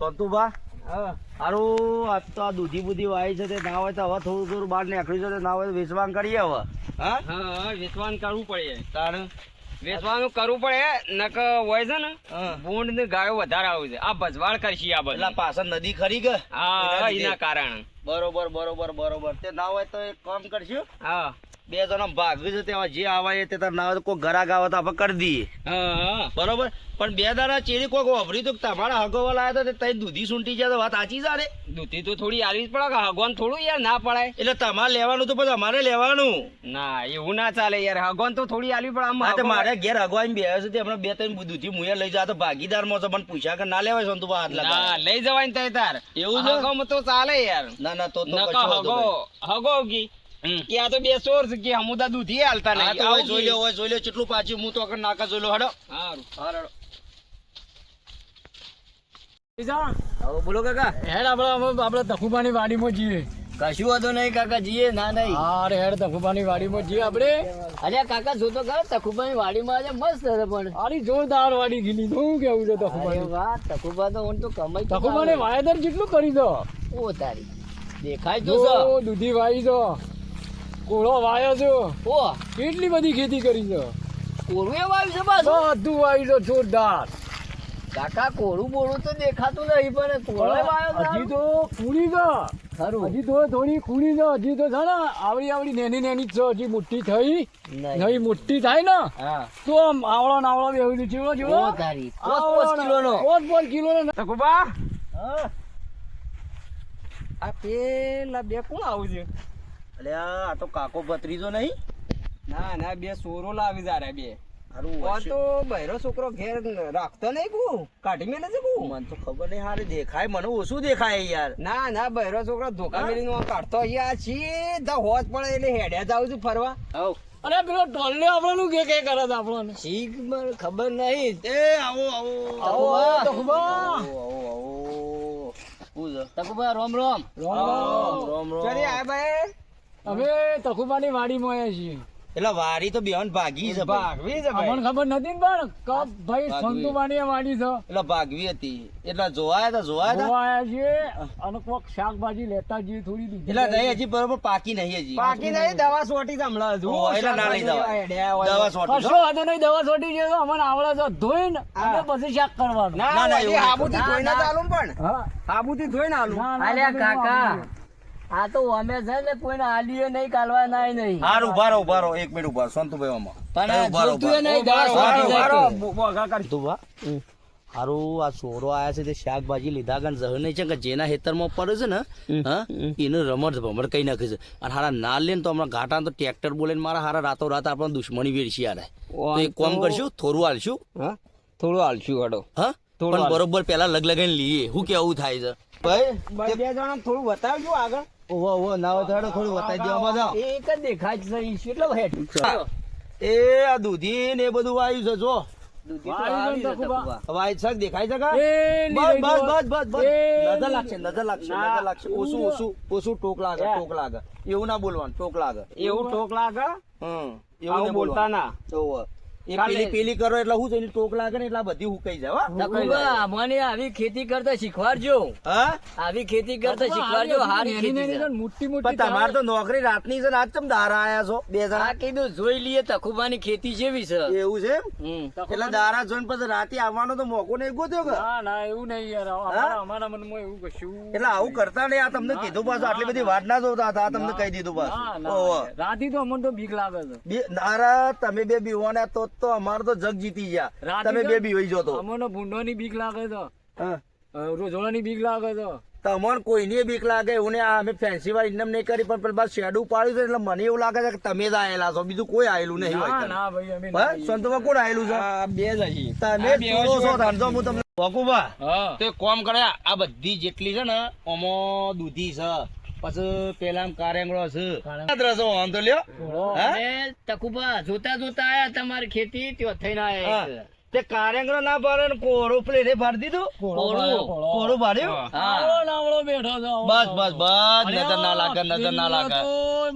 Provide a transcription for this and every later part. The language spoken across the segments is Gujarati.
સોતુભા હા. અરુ આજ તો આ દૂધી બુધી વાય છે તે ના હોય તો હવે થોડું થોડું બહાર નીકળ્યું છે તે ના હોય તો વેચવાન કરીએ હવે હા? હા વેચવાનું કરવું પડે. તાણ વેચવાનું કરવું પડે નક હોય છે ને બોન્ડ ને ગાયો વધારે આવે છે. આ ભજવાળ કરશી આ બધા. પાછળ નદી ખરી કે? હા એના કારણે. બરોબર બરોબર બરોબર. તે ના હોય તો એક કામ કરશું. હા. બે જણા ભાગ્યું છે તેમાં જે આવે તે તાર ના કોઈ ગરાક આવે તો આપણે કરી દઈએ. બરોબર? પણ બે દાડા ચેરી કોઈક વાપરી તો તમારા હગોવા લાયા તો તઈ દૂધી સૂંટી જાય તો વાત સાચી છે રે? દૂધી તો થોડી આવી જ પડે કે હગવાન થોડું યાર ના પડાય એટલે તમારે લેવાનું તો પછી અમારે લેવાનું. ના એવું ના ચાલે યાર. હગવાન તો થોડી આવી પડે તો મારે ઘેર હગવાન બે છે તે હમણાં બે ત્રણ દૂધી મુયા લઈ જા તો ભાગીદાર ભાગીદારમાં છે પણ પૂછ્યા કે ના લેવાય સંતુ હાથ ના લઈ જવાય ને તાર. એવું છે? તો ચાલે યાર. ના ના તો તો હગો હગો કી આ તો બે સોર છે કે હમુદા દૂધી હાલતા નહીં. આ તો જોઈ લો હોય જોઈ લો કેટલું પાછું હું તો આગળ નાકા જોઈ લો હડો. હારું. હા બોલો કાકા. હેડ આપણે આપણે તખુબાની વાડીમાં જઈએ. કશું વાંધો નહીં કાકા જીએ ના નહીં. હા હેડ તખુબાની વાડીમાં જઈએ આપણે. અરે કાકા જોતો ખરો તખુબાની વાડીમાં આજે મસ્ત છે પણ. આરી જોરદાર વાડી ગીલી. શું કેવું છે તખુબાની વાહ તખુબા તો હું તો કમાઈ તો તખુબાને વાયદર જેટલું કરી દો? ઓ તારી. દેખાય તો દૂધી વાવી દો કોળો વાયો છો? ઓ. કેટલી બધી ખેતી કરી છો? કોળું એ વાવ્યું છે બસ બધું વાવી દો જોરદાર. કાકા કોળું બોળું તો દેખાતું નહીં પણ કોળો વાયો હજી તો ખૂણી છે. ખરું. હજી તો થોડી ખૂણી છે. હજી તો છે ને આવડી આવડી નેની નેની છે. હજી મોટી થઈ. નહીં. નહીં મોટી થાય ને. તો આમ આવળો નાવળો બેહી ચીવડો ઓ ચીવડો તારી પોસ પોસ કિલોનો. પોચ પોચ કિલો નો તકુબા આ પેલા બે કોણ આવું છે? અલે આ તો કાકો ભત્રીજો નહીં? ના ના બે સોરો લાવી જારે બે. હારું ઓ હશે. તો બૈરો છોકરો ઘેર રાખતો નહીં કુ કાઢી મેલે છે કુ મને તો ખબર નહીં હારે દેખાય મને ઓછું દેખાય યાર. ના ના બૈરો છોકરો ધોકા મેલીને નો કાઢતો અહીંયા સીધા હોજ પડે એટલે હેડ્યા જાવ છું ફરવા. આવ. અરે પેલો ટોલ્લે આપણને કે કે કરે છે આપણને? શીખ ખબર નહીં. એ આવો આવો. આવો આવો આવો આવો આવો. શું છે? તખુબા રોમ. રોમ રોમ. રોમ ચલી આ ભાઈ. અમે તખુબાની વાડીમાં આવ્યા છીએ. એટલે વારી તો બેહન ભાગી છે ભાગવી છે મને ખબર નથી ને પણ કપ ભાઈ સંતુબાની વાડી છે. એટલે ભાગવી હતી. એટલે જોવાયા હતા જોવાયા જોવા આવ્યા છીએ અને કોક શાકભાજી લેતા જઈએ થોડી દીધી. એટલે નહીં હજી બરોબર પાકી નહીં હજી. પાકી નહીં દવા સોટી છે હમણાં હજુ. એટલે ના લઈ દવા દવા સોટી કશો વાંધો નહીં દવા સોટી છે તો અમને આવડે છે ધોઈને અને પછી શાક કરવાનું. ના ના. હાબુથી ધોઈને જ પણ. હા. હાબુથી ધોઈને આલું. અલ્યા કાકા. આ તો અમે છે ને કોઈને આલીએ નહીં કાલવા નાય નહીં. હાર ઊભા રહો ઊભા રહો એક મિનિટ ઊભા સંતુભાઈ આમાં. પણ ઊભા રહો, ઊભા રહો. હારું આ ચોરો આયા છે તે શાકભાજી લીધા ગણ જહ નહીં છે કે જેના ખેતરમાં પડે છે ને હા એને રમડ ભમડ કઈ નાખે છે. અને હારા ના લે ને તો હમણાં ઘાટા તો ટ્રેક્ટર બોલે ને મારા હારા રાતો રાત આપણને દુશ્મની વેરશી યાર તો એક કોમ કરશું થોડું હાલશું. હા થોડું હાલશું હડો હા થોડું પણ બરોબર પેલા લગ લગાઈને લઈએ. શું કેવું થાય છે? ભાઈ બે જણા થોડું બતાવજો આગળ. ઓહો ઓવો નાવ હોય થોડું બતાવી દેવા બધા એક જ દેખાય છે ઈ કેટલો હેઠ એ આ દૂધી ને બધું આવ્યું છે જો. વાવી દો ને તખુબા. હવે આ શાક દેખાય છે કા? બસ બસ બસ બસ બસ. નજર લાગશે નજર લાગશે નજર લાગશે. ઓછું ઓછું ઓછું ટોક લાગે ટોક લાગે. એવું ના બોલવાનું ટોક લાગે. એવું ટોક લાગે? હમ આવું બોલતા ના. એ પેલી પેલી કરો એટલે શું છે એની ટોક લાગે ને એટલે બધી હુકાઈ જાય હો. મને આવી ખેતી કરતા શીખવાડજો. હા? આવી ખેતી કરતા શીખવાડજો હારી મોટી પણ મોટી તમારે તો નોકરી રાતની છે ને આજ ચમ દારા આયા છો બે આ જણા કીધું જોઈ લઈએ તખુબાની ખેતી જેવી છે. એવું છે હમ. એટલે દારા જોઈને પછી રાતે આવવાનો તો મોકો નહીં ગોત્યો કે? ના ના એવું નહીં યાર. અમારા અમારા મનમાં એવું કશું એટલે આવું કરતા નહીં આ તમને કીધું પાછું આટલી બધી વાત ના જોતા હતા તમને કહી દીધું પાછું. રાતે તો અમને તો બીક લાગે છે. દારા તમે બે બીવાના તો તો અમારે તો જગ જીતી ગયા. તમે બેબી બે બીવાઈ જો તો અમને ભૂંડોની બીક લાગે તો રોજોડા ની બીક લાગે તો તમને કોઈની બીક લાગે એવું ને આ અમે ફેન્સી વાળી ઇન્નમ નહીં કરી પણ બસ શેડું પાડ્યું છે એટલે મને એવું લાગે છે કે તમે જ આયેલા છો. બીજું કોઈ આયેલું નહીં હોય ના કને. ભાઈ અમે સંતોમાં કોણ આયેલું છે? બે જ હજી. તમે છો ધંધો હું તમને વકુભા તે કોમ એક કરે આ બધી જેટલી છે ને ઓમો દૂધી છે. પછી પેલા કારેંગળો છે. રસો લ્યો. તકુબા જોતા જોતા આયા તમારી ખેતી ત્યાં થઈને આયા તે કારેંગળો ના ભરે ને કોરો પ્લેટે ભરી દીધું? કોળો કોળો. ભાળ્યો, ભર્યું નાવળો બેઠો છે બસ બસ બસ. નજર ના લાગે નજર ના લાગે.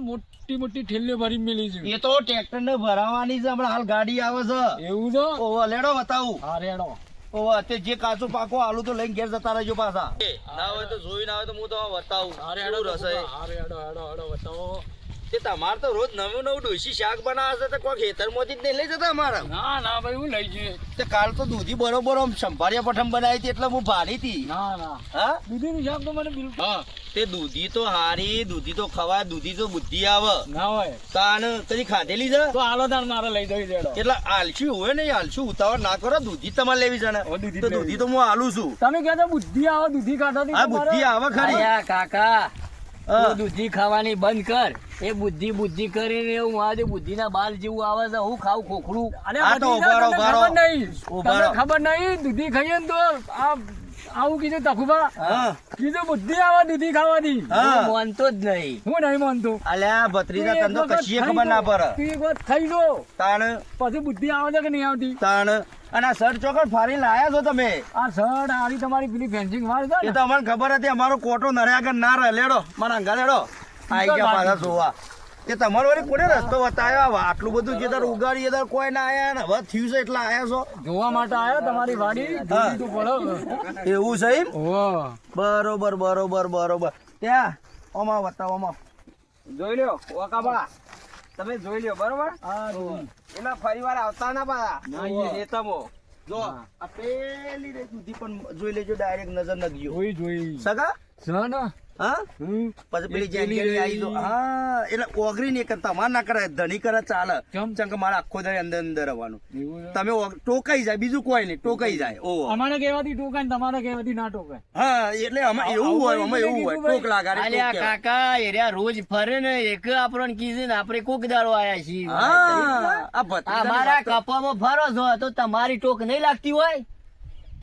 મોટી મોટી ઠેલીઓ ભરી મેલી છે. એ તો ટ્રેક્ટર ને ભરાવાની છે હમણાં હાલ ગાડી આવે છે. એવું છે? લેડો બતાવું. હા રેડો. તે જે કાચું પાકો આલુ તો લઈને ઘેર જતા રહેજો પાછા. ના હોય તો જોઈ ના હોય તો હું તો બતાવું હેડો રસે અરે હેડો હેડો હેડો બતાવો. તે તમારે તો રોજ નવું નવું ડોસી શાક બનાવે છે તો કોઈ ખેતરમાંથી જ નહીં લઈ જતા અમારા. ના ના ભાઈ હું લઈ જઈએ તે કાલ તો દૂધી બરોબર આમ સંભાળ્યા પઠમ બનાવી હતી એટલે હું ભારી હતી. ના ના. હા? દૂધીનું શાક તો મને બિલકુલ હા તે દૂધી તો હારી દૂધી તો ખવાય દૂધી તો બુદ્ધિ આવે. ના હોય. તાન કદી ખાધેલી છે તો આલો તાર મારે લઈ જઈ દેડો એટલે આલસી હોય ને આલસી ઉતાવળ ના કરો દૂધી તમારે લેવી છે ને. દૂધી તો લેવી. દૂધી તો હું આલું છું. તમે કહેતા બુદ્ધિ આવે દૂધી કાઢો હા બુદ્ધિ આવે ખરી. કાકા દૂધી ખાવાની બંધ કર. એ બુદ્ધિ બુદ્ધિ કરીને એવું. મારે બુદ્ધિના બાલ જેવું આવે છે. હું ખાવું ખોખડું. ખબર નહીં. ખબર નહીં? દૂધી ખાઈએ તો આ આવું કીધું તખુબા કીધું બુદ્ધિ આવે દૂધી ખાવાની હું. માનતો જ નહીં. હું નહીં માનતો. અલ્યા ભત્રીજા તને તો કશીએ ખબર ના પડે. તું એક વાત ખાઈ જો. તાણ. પછી બુદ્ધિ આવે છે કે નહીં આવતી? તાણ. અને આ શર્ટ ચોકડ ફાડી લાયા છો તમે? આ શર્ટ આની તમારી પેલી ફેન્સિંગ વાર છે એ તો અમને ખબર હતી અમારો કોટો નડ્યા આગળ ના રહે. લેડો મારા અંગા લેડો. આઈ ગયા પાછા જોવા. એ તમારો વળી કોને રસ્તો બતાવ્યો? આટલું બધું જે તાર ઉગાડીએ તાર કોઈ ના આયા ને? હવે થયું છે એટલે આયા છો. જોવા માટે આવ્યો તમારી વાડી? દૂધી તો પડો એવું છે એમ? બરોબર બરોબર બરોબર. ત્યાં ઓમાં બતાવો ઓમાં. જોઈ લ્યો ઓકાબા. તમે જોઈ લ્યો બરોબર? એના ફરીવાર આવતા ના ના, પાછા એ. એ તમો જો આ પેલી રે સુધી પણ જોઈ લેજો ડાયરેક્ટ નજર નગજો જોઈ જોઈ. સગા? ને હા? પછી પેલી જેની આવી જો. હા એટલે ઓગરી ને એક તમાર ના કરે ધણી કરે ચાલે. ચમ કે મારે આખો દાડે અંદર અંદર રહેવાનું. તમે ટોકાઈ જાય બીજું કોઈ નહીં ટોકાઈ જાય અમારે કહેવાથી ટોકાય તમારે કહેવાથી ના ટોકાય. હા એટલે આમાં એવું હોય એવું હોય. ટોક લાગાડી અલ્યા કાકા એરિયા રોજ ફરે ને એક આપણને કીધું ને આપણે કોક દાડો આયા છીએ. હા અમારા કપામાં ફરો છો તો તમારી ટોક નહીં લાગતી હોય?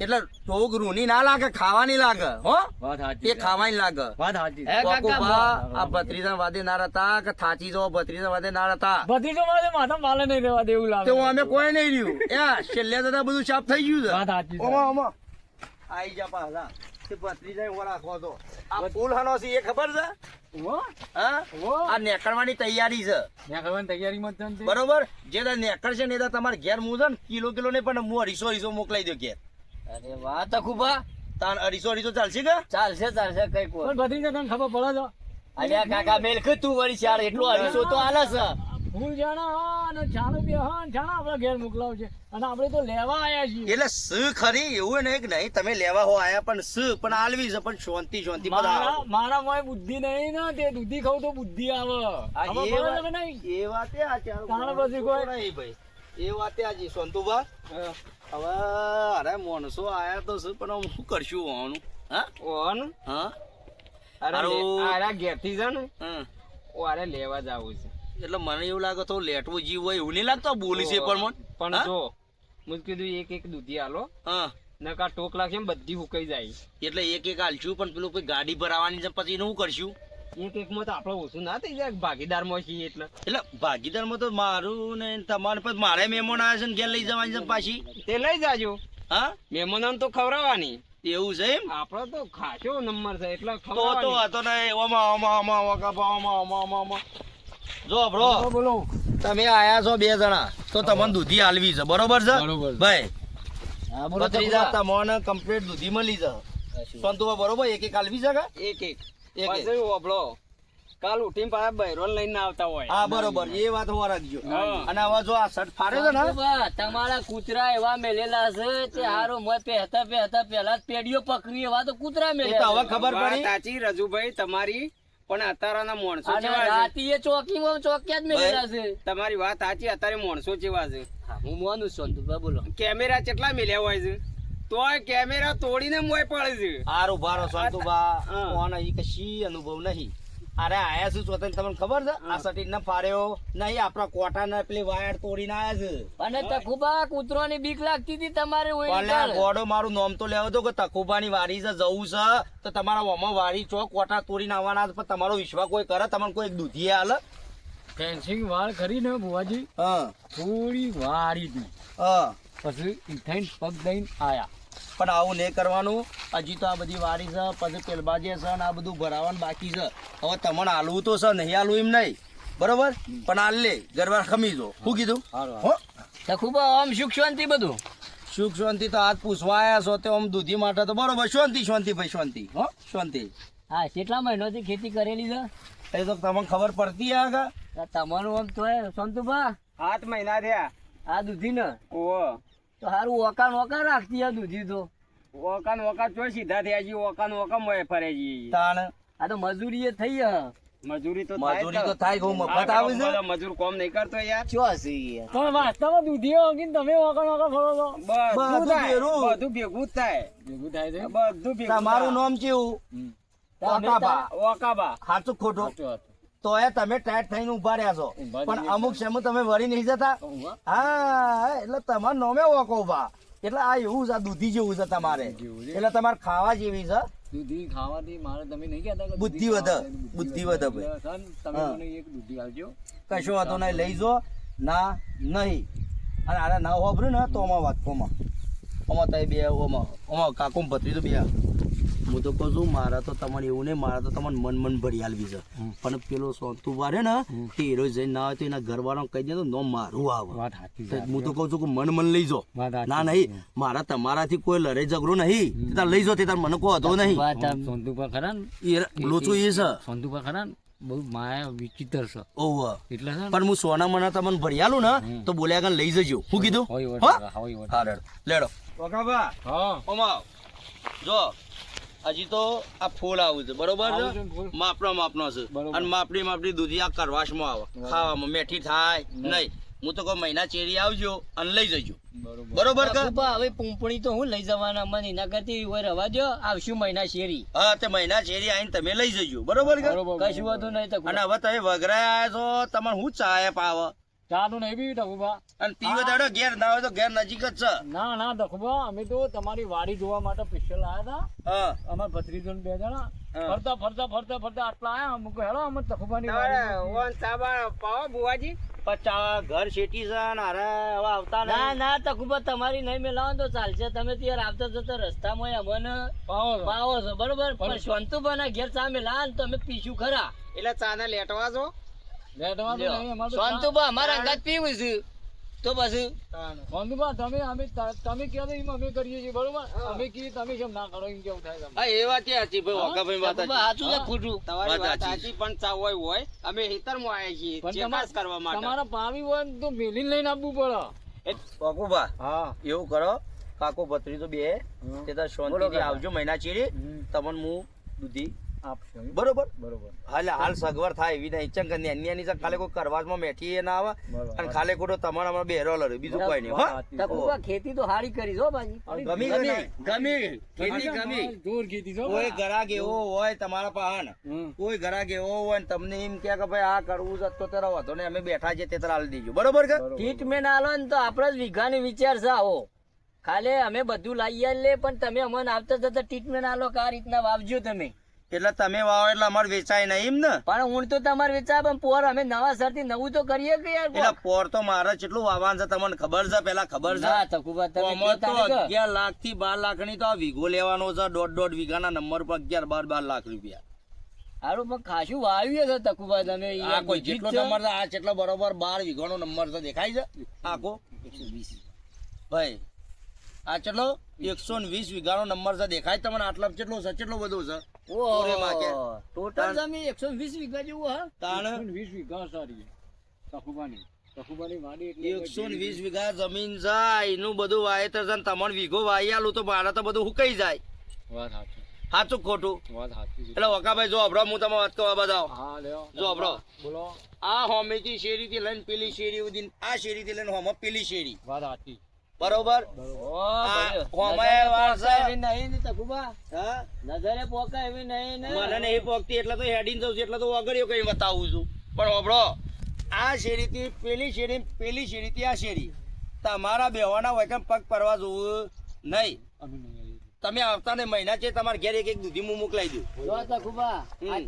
એટલે ટોક રૂની ના લાગે ખાવાની લાગે હો? એ ખાવાની લાગે. આ ભત્રીજા વાદે ના રહેતા કે થાચી જો ભત્રીજા વાદે ના રહેતા ભત્રીજો વાદે માથા માલે નહીં રહેવા દેવું લાગે. તો અમે કોઈ નહીં રહ્યું. એ છેલ્લે દાદા બધું સાફ થઈ ગયું છે. ઓમો ઓમો. આઈ જા પાછા. તે ભત્રીજા હું રાખો તો આ ફૂલ હનો છે એ ખબર છે? હો? આ નેકળવાની તૈયારી છે. ત્યાં તૈયારીમાં ને. બરોબર? જે તાર નેકળ છે ને તમારે ઘેર હું ને કિલો કિલો નહીં પણ હું અઢીસો અઢીસો મોકલાઈ દો ઘેર. અરે વાહ તખુબા તાન અઢીસો અઢીસો ચાલશે કે? ચાલશે ચાલશે કઈ કોઈ પણ ભત્રીજા તને ખબર પડે તો. અલ્યા કાકા મેલખ તું વળી ચાર એટલો અઢીસો તો આલે છે. ફૂલ જાણા અને છાણું બે હા અને આપણે ઘેર મોકલાવ છે અને આપણે તો લેવા આયા છીએ. એટલે સ ખરી એવું નહીં કે નહીં. તમે લેવા હો આયા પણ સ પણ આલવી છે પણ શાંતિ શાંતિ મારા મારા મોય બુદ્ધિ નહીં ને તે દૂધી ખાવ તો બુદ્ધિ આવે. એ વાત- એ આ ચાલો. તાણે પછી કોઈ- નહીં ભાઈ. એ વાતે આજી સંતુભા? હવે અરે મોનસો આયા તો શું પણ શું કરશું ઓનું હા? ઓન હા? અરે અરે ઘેરથી છે ને હા. અરે લેવા જાવું છે. એટલે મને એવું લાગે તો લેટવું જીવ હોય એવું નહીં લાગતો બોલી છે પણ મન પણ હા? જો મું કીધું એક એક દૂધી આલો. હા. નકા ટોક લાગશે બધી હુકાઈ જાય. એટલે એક એક હાલશું પણ પેલું કોઈ ગાડી ભરાવાની છે પછી એનું શું કરશું? એક એક માં તો આપણે ઓછું ના થઈ જાય ભાગીદારમાં છીએ એટલે. એટલે ભાગીદારમાં તો મારું ને તમારે પણ મારે મહેમાન આવ્યા છે ને ઘેર લઈ જવાની છે પાછી? તે લઈ જાજો. હા? મહેમાનોને તો ખવડાવવાની. એવું છે એમ? આપણો તો ખાસો નંબર છે એટલે તો તો ખવડાવવાની. ને ઓમાં ઓમાં ઓમાં ઓમાં કાપા, ઓમાં ઓમાં ઓમાં જો બ્રો બોલો, તમે આયા છો બે જણા તો તમને દૂધી હાલવી છે બરોબર છે. ભાઈ તખુબા. તમને કમ્પ્લીટ દૂધી મળી છે તું બરોબર એક એક હાલવી છે એક એક. પછી ઓભળો કાલ ઉઠીને પાછા બૈરોન લઈને આવતા હોય. હા બરોબર. એ વાત હોવા રાખજો. અને હવે જો આ શર્ટ ફાડે છે ને? તમારા કૂતરા એવા મેલેલા છે તે હારો મોય પહેતા પહેતા પહેલા જ પેડીઓ પકડી એવા તો કૂતરા એ હવે ખબર પડી. સાચી રજુભાઈ તમારી પણ અત્યારના માણસો અને કેવા છે. રાતીએ ચોકીમાં ચોક્યા જ મેલેલા છે. તમારી વાત સાચી અત્યારે માણસો જેવા છે. હા, હું માનું છું સંતુભા બોલો. કેમેરા કેટલા મેલ્યા હોય છે? તોય કેમેરા તોડીને મોય પડે છે. હારું ભારો સંતુભા હા. કોણ ઈ કશી અનુભવ નહીં. અરે આયા શું સ્વતંત્ર તમને ખબર છે? આ સટી ને ફાડ્યો. નહીં આપણા કોટા ને પેલી વાયર તોડીને આયા છે. અને તખુબા કૂતરોની બીક લાગતી હતી તમારે ઓય. ગોડો મારું નામ તો લેવો તો કે તખુબાની વારી છે જવું છે તો તમારા ઓમાં વારી ચોક કોટા તોડીને આવવાના પણ તમારો વિશ્વાસ કોઈ કરે તમને કોઈ દૂધી હાલ? ફેન્સિંગ વાળ કરીને બુવાજી હા. થોડી વારી હતી. હા. પછી ઇથાઈન પગ દઈને આયા. પણ આવું નહીં કરવાનું. હજી તો આ બધી વારી છે પછી પેલબાજી છે ને આ બધું ભરાવાનું બાકી છે. હવે તમને હાલવું તો છે નહીં હાલવું એમ નહીં. બરોબર? પણ હાલ લે ગરબા ખમી જો. શું કીધું? હારું, હો? આમ સુખ શાંતિ બધું? સુખ શાંતિ તો આજ પૂછવા આયા છો તે આમ દૂધી માટે તો બરોબર. શાંતિ શાંતિ ભાઈ શાંતિ. હો? શાંતિ. હા કેટલા મહિનોથી ખેતી કરેલી છે? એ તો તમને ખબર પડતી આગા આ તમારું આમ તો હે સંતુભા. આઠ મહિના થયા. આ દૂધી ને ઓહો. તો હારું ઓકાન ઓકા રાખતી આ દૂધી તો. ઓકાન ઓકા ચો સીધા થયા છીએ ઓકાન ઓકા મોય ફરે છીએ. તાણ. આ તો મજૂરી એ થઈ હ. મજૂરી તો મજૂરી તો થાય ઘઉં મફત આવે છે. મજૂર કોમ નહીં કરતો યાર. ચો હશે યાર. પણ વાસ્તવમાં દૂધીઓ અંગીને તમે વખત વખત ફરો છો? બધું બધું થાય બધું ભેગું થાય. ભેગું થાય છે? બધું ભેગું તમારું નામ કેવું? ઓકાબા. ઓકાબા. સાચું ખોટું. સાચું હતું. તો એ તમે ટાઈટ થઈને ઊભા રહ્યા છો. પણ અમુક સમય તમે વળી નહીં જતા. હા એટલે તમારે નોમે ઓકો ઊભા એટલે આ એવું છે દૂધી જેવું છે તમારે. એટલે તમારે ખાવા જેવી છે. દૂધી ખાવાથી મારે તમે નહીં કહેતા બુદ્ધિ દૂધી વધે. બુદ્ધિ વધે. ભાઈ. તમે મને એક દૂધી આલજો કશો વાતો નહીં લઈ જો. ના નહીં. અને આને ના વાપર્યું ને તો અમા વાત કોમાં અમા તો બે ઓમાં આમાં કાકુમ ભત્રી તો બે હું તો કહું છું મારા તો તમારે એવું નહીં મારા તો તમને મન મન ભરી આલવી છે. પણ પેલો સોંતુ વારે ને તે હીરો જઈને ના આવે તો એના ઘરવાળા કહી દે તો નો મારું આવે. હું તો કહું છું કે મન મન લઈ જો. ના નહીં મારા તમારાથી કોઈ લડાઈ ઝઘડો નહીં. તાર લઈ જો તે તાર મને કહો હતો નહીં. સોંતુ પર ખરા ને? એ લોચો એ છે. સોંતુ પર ખરા બહુ માયા વિચિત્ર છે. ઓહ. એટલે પણ હું સોના મના તમને ભરિયાલું આલું ને તો બોલ્યા આગળ લઈ જજો. શું કીધું? હો? હા લેડો. ઓકાબા હા ઓમા જો. હજી તો આ ફૂલ આવું છે બરોબર? માપનો માપનો છે. અને માપડી માપડી દૂધી આ કરવાશમાં આવે ખાવામાં મેઠી થાય નહીં. હું તો કહું મહિના ચેરી આવજો અને લઈ જજો. બરોબર. બરોબર હવે પૂંપણી તો હું લઈ જવાના મને એના કરતી હોય રવા દો આવશું મહિના શેરી. હા તે મહિના ચેરી આવીને તમે લઈ જજો. બરોબર કે? કશું વધુ નહીં તો અને હવે તમે વગરાય આવ્યા છો તમારે હું ચાય પાવ? ચાનું નહીં બી ડખુબા અને પીવે દાડો ઘેર ના હોય તો ઘેર નજીક જ છે. ના ના ડખુબા અમે તો તમારી વાડી જોવા માટે સ્પેશિયલ આવ્યા હતા હા. ભત્રીજો બે જણા. ફરતા ફરતા ફરતા ફરતા આટલા આયા. અમુક હેડો અમે તખુબાની વાડી ઓન સાબા પાવો બુવાજી? પચાસ ઘર શેટી છે ને હવે આવતા ના નહીં ના તકુબા તમારી નહીં મેલાવો તો ચાલશે. તમે ત્યારે આવતા જતા રસ્તામાં અમને પાવો છો. પાવો છો બરોબર? પણ શાંતુભાના ઘેર સામે લાન તમે પીશું ખરા. એટલે ચાના લેટવા છો લેટવા તો નહીં, અમારે તો શાંતુભા અમારા અંગાત પીવું છે. તો પછી. બંધુબા તમે અમે તમે કહો એમ અમે કરીએ છીએ બરોબર? અમે કહીએ તમે કેમ ના કરો? એમ કેવું થાય હા એ વાત સાચી ભાઈ વાઘાભાઈ વાત સાચું છે ખોટું. તમારી વાત વાત સાચી. સાચી પણ હોય હોય. અમે હેતરમાં આવ્યા છીએ ચેકાસ કરવા માટે. તમારે પાવી હોય તો મેલીને લઈને આપવું પડે. એ હા. એવું કરો કાકો ભત્રી તો બે તે તાર શાંતિથી આવજો મહિના ચીડી તમને હું દૂધી? બરોબર? બરોબર. એટલે હાલ સગવડ થાય એવી નહીં. ચંક અન્યની છે ખાલી કોઈ કરવાસમાં મેઠી એ ના આવે. અને ખાલી ખોટો તમારા હમણાં બેરો લડે બીજું કોઈ નહીં હો. ખેતી તો હારી કરી જો બાજી ગમી ગમી ગમી ખેતી ગમી જોર ખેતી જો કોઈ ગરાક એવો હોય તમારા પાહન. કોઈ ગરાક એવો હોય ને તમને એમ કે કે ભાઈ આ કરવું છે તો તારા વાંધો ને અમે બેઠા છે તે તારા હાલ દેજો. બરોબર કે? ટ્રીટમેન્ટ આલો ને તો આપણે જ વીઘાની વિચાર છે આવો. ખાલી અમે બધું લાવી લે પણ તમે અમને આવતા જતા ટ્રીટમેન્ટ આલો કે આ રીતના વાવજો તમે. એટલે તમે વાવો એટલે અમારે વેચાય નહીં એમ ને? પણ હું તો તમારે વેચાય પણ પોર અમે નવા સરથી નવું તો કરીએ કે યાર એટલે પોર તો મારે કેટલું વાવવાનું છે તમને ખબર છે? પેલા ખબર છે? ના તકુબા તમે તો અગિયાર લાખથી બાર લાખની તો આ વીઘો લેવાનો છે દોઢ દોઢ વીઘાના નંબર પર અગિયાર બાર બાર લાખ રૂપિયા. હારું પણ ખાસું વાવ્યું છે તકુબા તમે આ કોઈ જેટલો નંબર છે આ જેટલો બરોબર બાર વીઘાનો નંબર તો દેખાય છે? આખો? ભાઈ આ ચેટલો એકસો વીસ વીસ વીઘાનો નંબર છે દેખાય તમને? આટલા કેટલો છે કેટલો બધો છે? ઓહો. ઓરે માકે. ટોટલ જમીન એકસો વીસ વીઘા જેવું હા? તાણ એકસો વીસ વીઘા સારી તખુબાની તખુબાની વાડી એટલે એકસો ને વીસ વીઘા. જમીન છે એનું બધું વાવેતર છે તમારે વીઘો વાઈ આલું તો મારે તો બધું હુકાઈ જાય. વાત સાચું. ખોટું? વાત સાચી છે. એટલે વકાભાઈ જો અભરો હું તમે વાત કરવા હા જો. બોલો. આ હોમેથી શેરીથી લઈને પેલી શેરી સુધી આ શેરીથી લઈને હોમ પેલી શેરી. વાત સાચી. બરોબર? ઓ, આ ભલે. હોમાય નજરે વાર એવી નહીં ને તકુબા હા? નજરે પોકાય એવી નહીં ને. મને નહીં પોગતી એટલે તો હેડીને જઉં છું એટલે તો વગર કઈ બતાવું છું. પણ હોભળો આ શેરીથી પેલી શેરી પેલી શેરીથી આ શેરી. તમારા બેવાના હોય પગ પરવા જોવું? નહીં. અમે નહીં આવીએ. તમે આવતા ને મહિના છે તમારે ઘેર એક એક દૂધી હું મોકલાઈ દઉં. જો આજ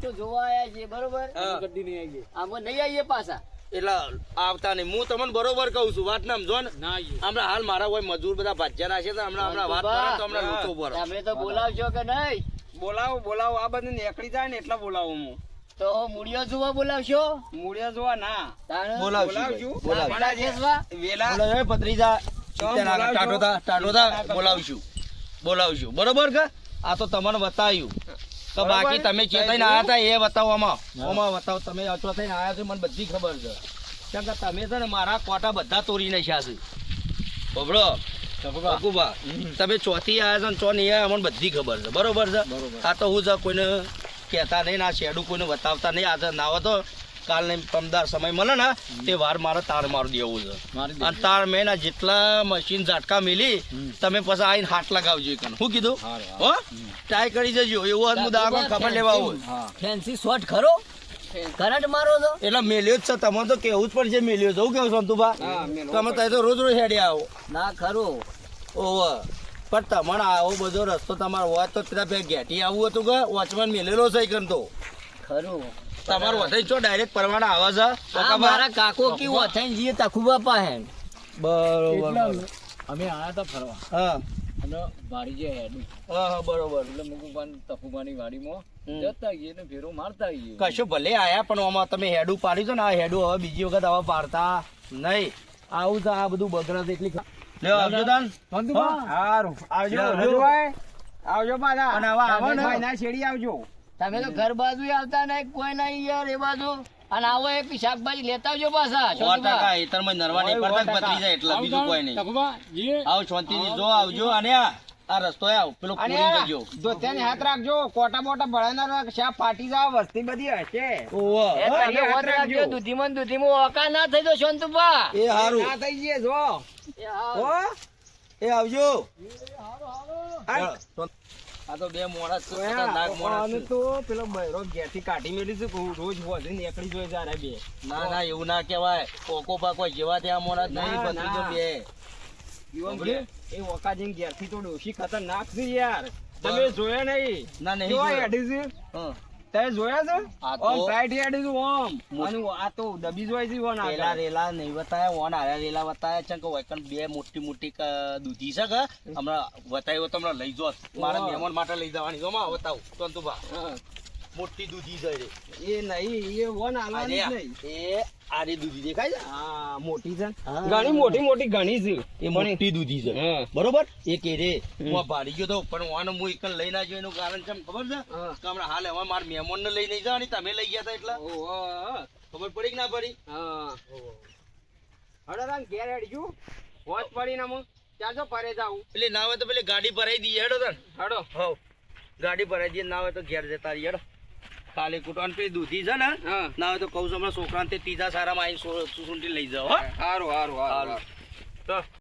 તો જોવા આયા છે બરોબર? નહીં આવીએ. આમાં નહીં આવીએ પાછા. એટલે આવતા નહીં. હું તમને બરોબર કહું છું વાત ને હમણાં હાલ મારા હોય મજૂર બધા ભાજ્યા છે તો હમણાં હમણાં વાત કરો તો હમણાં લૂંટો પર તમે તો બોલાવશો કે નહીં? બોલાવો બોલાવો. આ બધું નીકળી જાય ને એટલા બોલાવું હું. તો મૂળિયો જોવા બોલાવશો? મૂળિયો જોવા ના. બોલાવશું? વેલા પત્રીજા એ ભત્રીજા બોલાવશું આગળ ટાટો થા ટાટો થા. બોલાવીશું. બોલાવીશું. બરોબર કે? આ તો તમને બતાવ્યું. તો બાકી તમે ચેતાઈને આવ્યા હતા એ બતાવો આમાં. આમાં બતાવો તમે અચો થઈને આયા છો મને બધી ખબર છે. કેમ કે તમે છે ને મારા કોટા બધા તોડી નાખ્યા છે. બબડો બકુબા તમે ચોથી આવ્યા છો ને ચો નહીં આવ્યા મને બધી ખબર છે. બરોબર છે? આ તો હું છે કોઈને કહેતા નહીં ના શેડું કોઈને બતાવતા નહીં. આજે ના તો કાલ ને પમદાર સમય મળે ને તે વાર મારે તાર મારું દેવું છે. અને તાર મેં જેટલા મશીન ઝાટકા મિલી તમે પછી આવીને હાથ લગાવજો હું કીધું? હો? ટ્રાય કરી જજો એવું હાથ મુદ્દા આગળ ખબર લેવા આવું ફેન્સી શોટ ખરો? કરંટ મારો છો? એટલે મેલ્યો જ છે તમે તો કેવું જ પડશે મેલ્યો છે. હું કેવું સંતુભા હા, તમે ત્યાં તો રોજ રોજ હેડે આવો. ના ખરું. ઓવ. પણ તમારે આવો બધો રસ્તો તમારો હોય તો ત્યાં બે ઘેટી આવું હતું કે વોચમેન મેલેલો છે કન તો? ખરું. તમારો વધે છો ડાયરેક્ટ પરવાના આવે છે? મારા કાકો કેવું થઈને જઈએ તખુબા પાસે બરોબર. અમે આયા હતા ફરવા. હા. અને વાડી જે હેડું હા હા બરોબર. એટલે મુકુબાન તફુબાની વાડીમાં જતા ગઈએ ને ફેરો મારતા ગઈએ કશું ભલે આયા પણ આમાં તમે હેડું પાડ્યું છે ને આ હેડું હવે બીજી વખત હવે પાડતા નહીં. આવું તો આ બધું બગડત એટલી લ્યો આવજો દાન. આવજો અને આવો ને. ના શેરી આવજો. તમે તો ઘર બાજુ આવતા નહીં કોઈ નહીં યાર એ બાજુ. અને આવો એક શાકભાજી લેતા આવજો પાછા સો ટકા હેતરમાં નરવા નહીં પડતા પતરી જાય એટલે બીજું કોઈ નહીં. આવો શાંતિથી જો આવજો અને આ આ રસ્તો આવ પેલો પૂરી જજો. તેને હાથ રાખજો કોટા બોટા ભળાના શા ફાટી જાવ વસ્તી બધી હશે. ઓહો. એ હોત રાખજો. રાખજો, દૂધીમાં ઓકા ના થઈ જાઓ શાંતુભા. એ હારું. ના થઈ જઈએ જો. હો. એ આવજો. આ આ તો બે મોણસ છે, ખતરનાક મોણસ છે. તો પેલો બૈરો ઘેરથી કાઢી મેલી છે રોજ વધુ નીકળી જોઈ જારે બે. ના ના એવું ના કહેવાય. કોકો પાકો જેવા ત્યાં મોણસ નહીં ના, જો. બે. ઈવન એ ઓકાજીન ઘેરથી તો ડોશી ખતરનાક છે યાર. તમે જોયા નહીં? ના નહીં જોયા. એડી છે? હં. તમે જોયા છે? આ તો- ઓમ ટાઈટ હેડ ઇઝ ઓમ અને આ તો દબી જોઈ છે ઓન રેલા. રેલા નહીં બતાયા ઓન આયા રેલા બતાયા છે કે વૈકન બે મોટી મોટી દૂધી છે કે? હમણાં બતાવ્યો તમને લઈ જો મારા. મહેમાન માટે લઈ જવાની જો માં બતાવું. તું હા. મોટી દૂધી છે રે. એ નહીં એ વન હાલવાની નહીં. એ આરી દૂધી દેખાય છે? હા મોટી છે. ઘણી મોટી મોટી ઘણી છે. એ મોટી દૂધી છે. બરોબર? એ કે રે હું આ ભાડી ગયો તો પણ વાન હું એક લઈ ના એનું કારણ છે ખબર છે? કે હમણાં હાલ હવે મારા મહેમાન ને લઈ નહીં જવાની તમે લઈ ગયા હતા એટલે? ઓહો. ખબર પડી કે ના પડી? હા. હડો રામ ઘેર હેડ્યું હોત પડી ને હું ચાલજો પરે જાઉં. એટલે ના હોય તો પેલી ગાડી ભરાઈ દઈએ હેડો તને હડો. હવ. ગાડી ભરાઈ દઈએ ના હોય તો ઘેર જતા રહીએ હેડો. કાલે કુટવાની પેલી દૂધી છે ને ના હોય તો કહું છું હમણાં છોકરાને તે પીઝા સારામાં આવીને સુસુંટી લઈ જાઓ સારું સારું હારું હારું. હારું. તો